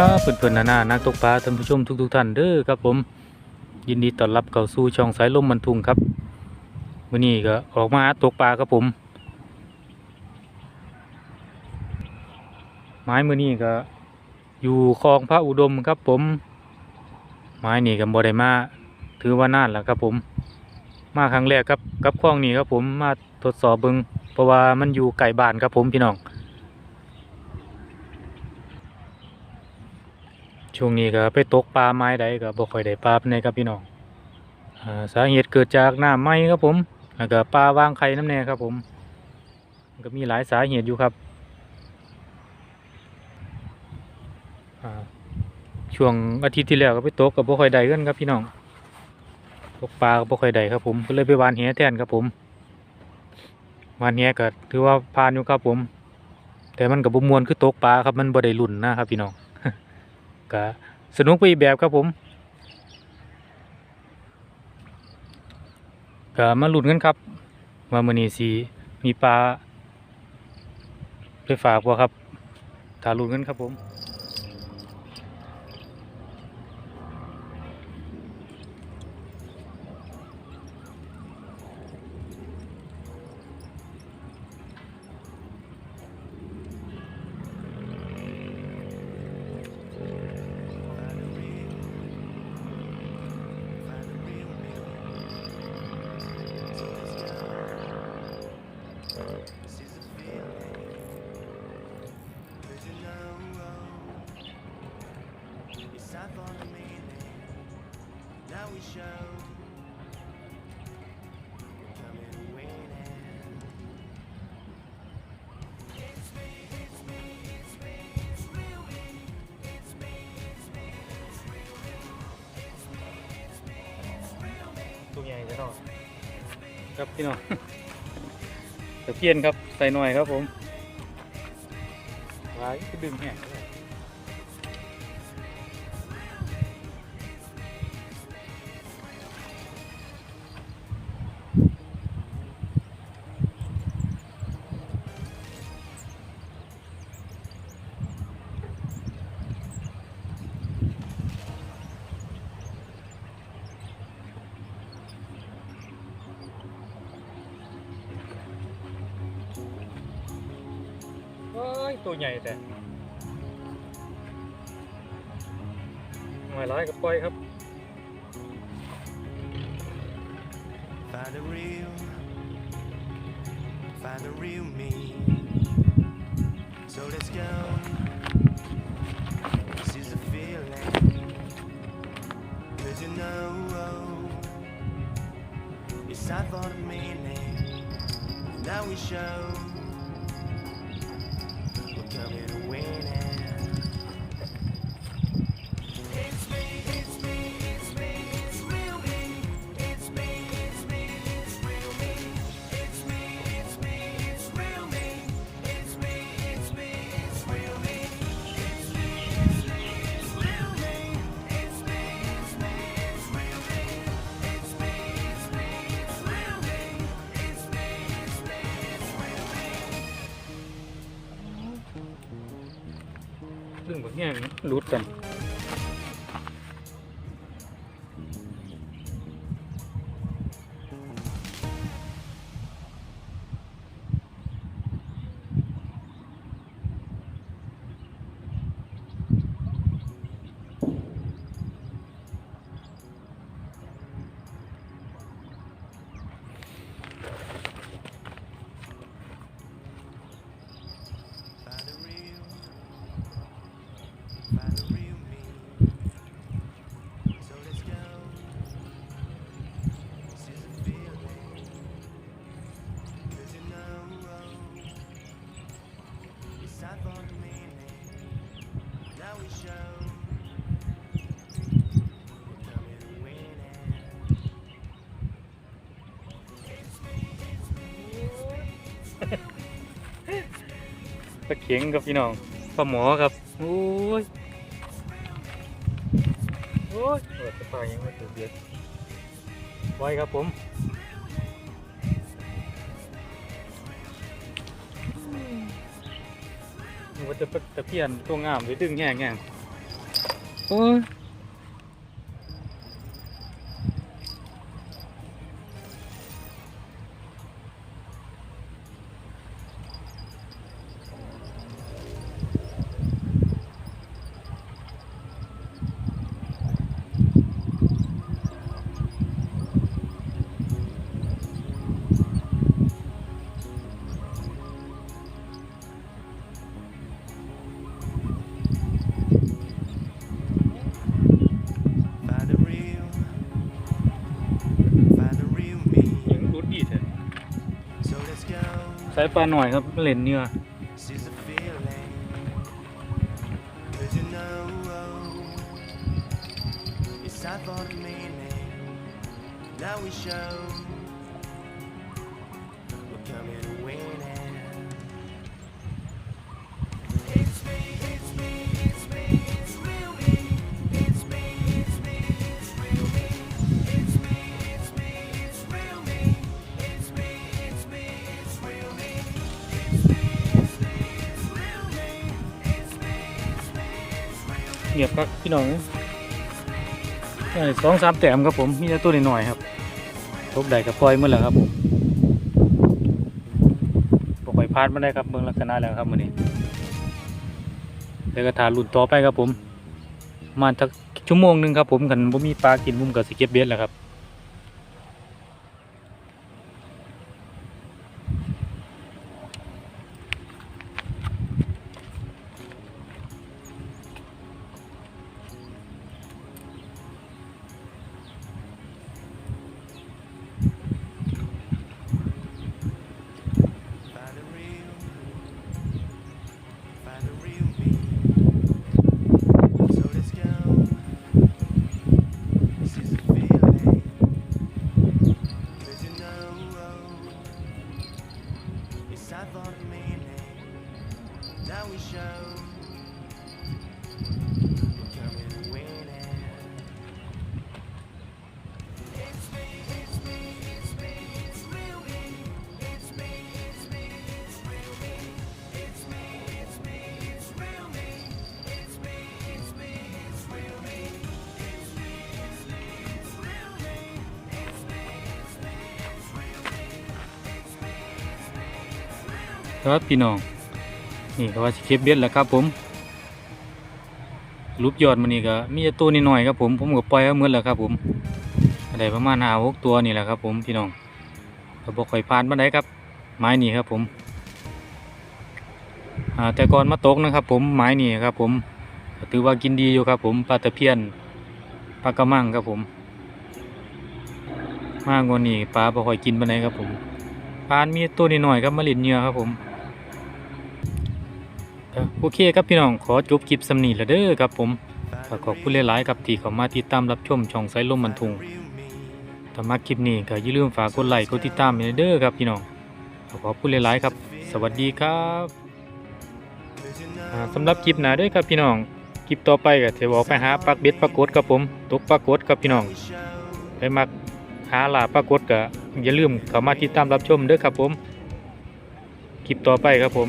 ครับเพื่อนๆนานานักตกปลาท่านผู้ชมทุกๆท่านเด้อครับผม ยินดีต้อนรับเข้าสู่ช่องสายลมมันทุงครับวันนี้ก็ออกมาตกปลาครับผม ไม้มือนี้ก็ อยู่คลองพระอุดมครับผม ไม้นี่ก็บ่ได้มาถือว่านานแล้วครับผม มาครั้งแรกครับกับคลองนี้ครับผมมาทดสอบเบิงเพราะว่ามันอยู่ไกลบ้านครับผมพี่น้อง ช่วงนี้ก็ไปตกปลาไม้ใดก็บ่ค่อยได้ปลาปานครับพี่น้องสาเหตุเกิดจากน้ำไหม้ครับผมแล้วก็ปลาวางไข่น้ำแน่ครับผมก็มีหลายสาเหตุอยู่ครับช่วงอาทิตย์ที่แล้วก็ไปตกก็บ่ค่อยได้กันครับพี่น้องตกปลาก็บ่ค่อยได้ครับผมก็เลยไปวานแหแทนครับผมวานแหก็ถือว่าผ่านอยู่ครับผม แต่มันก็บ่ม่วนคือตกปลาครับมันบ่ได้ลุ่นนะครับพี่น้อง ก็สนุกไปอีกแบบครับผมก็มาลุ้นกันครับมามือนีสีมีปลาไปฝากบ่ครับถ้าลุ้นกันครับผม ตัวใหญ่จะต้องครับพี่น้อง ตะเพียนครับใส่หน่อยครับผมไว้ก็ดึงแห้ง ตัวใหญ่แต่หน่วยร้อยกับปล่อยครับ Find the real, find the real me. So let's go. This is a feeling. Cause you know it's time for the meaning. Now we show we're coming away ซึ่งบางอย่างรุดกัน เข็งครับพี่น้องปลาหมอครับโอ้ยโอ้ยเปิดสปายังไม่ถูกเบียดไว้ครับผมมันจะตะเพียนตัวงามไปดึงแง่งแง่งอ้ย สายปลาหน่อยครับเล่นเนื้อ seize ยบครับพี่น้องสองสามแต้มครับผมมีแต่ตัวน้อยๆครับทบใดกับปล่อยเมื่อแล้วครับผมบอกไปพลาดมาได้ครับเมืองลักษณะแล้วครับวันนี้เดี๋ยวกระถารุ่นต่อไปครับผม มาสักชั่วโมงหนึ่งครับผมขันบ่มีปลากินมุมกับสเก็บเบ็ดแล้วครับ ครับพี่น้อง นี่ก็ว่าสิเก็บเบ็ดแล้วครับผมรูปยอดมันนี่ก็มีตัวนิดหน่อยครับผมผมก็ปล่อยเอาหมดแล้วครับผมอะได้ประมาณห้าหกตัวนี่แหละครับ ผมพี่น้องก็บอกค่อยผ่านมาได้ครับ ไม้นี่ครับผมอ่าแต่ก่อนมาตกนะครับ ผมไม้นี่ครับ ผมถือว่ากินดีอยู่ครับ ผมปลาตะเพียนปลากระมังครับผม มากกว่านี้ปลาบ่ค่อยกินปานใดครับผมปลามีตัวนิดหน่อยครับมาลินเหยื่อครับผม โอเคครับพี่น้องขอจบคลิปสำนีแล้วเด้อครับผมก็ขอบคุณหลายๆครับที่เข้ามาติดตามรับชมช่องสายลมบันทุงถ้ามาคลิปนี้ก็อย่าลืมฝากกดไลค์กดติดตามเด้อครับพี่น้องก็ขอบคุณหลายๆครับ สวัสดีครับ Cause you know อ่าสำหรับคลิปหน้าเด้อครับพี่น้องคลิปต่อไปก็จะบอกไปหาปลากเบ็ดปลากดครับผมตกปลากดครับพี่น้องไปมักหาลาปลากดก็อย่าลืมเข้ามาติดตามรับชมเด้อครับผมคลิปต่อไปครับผม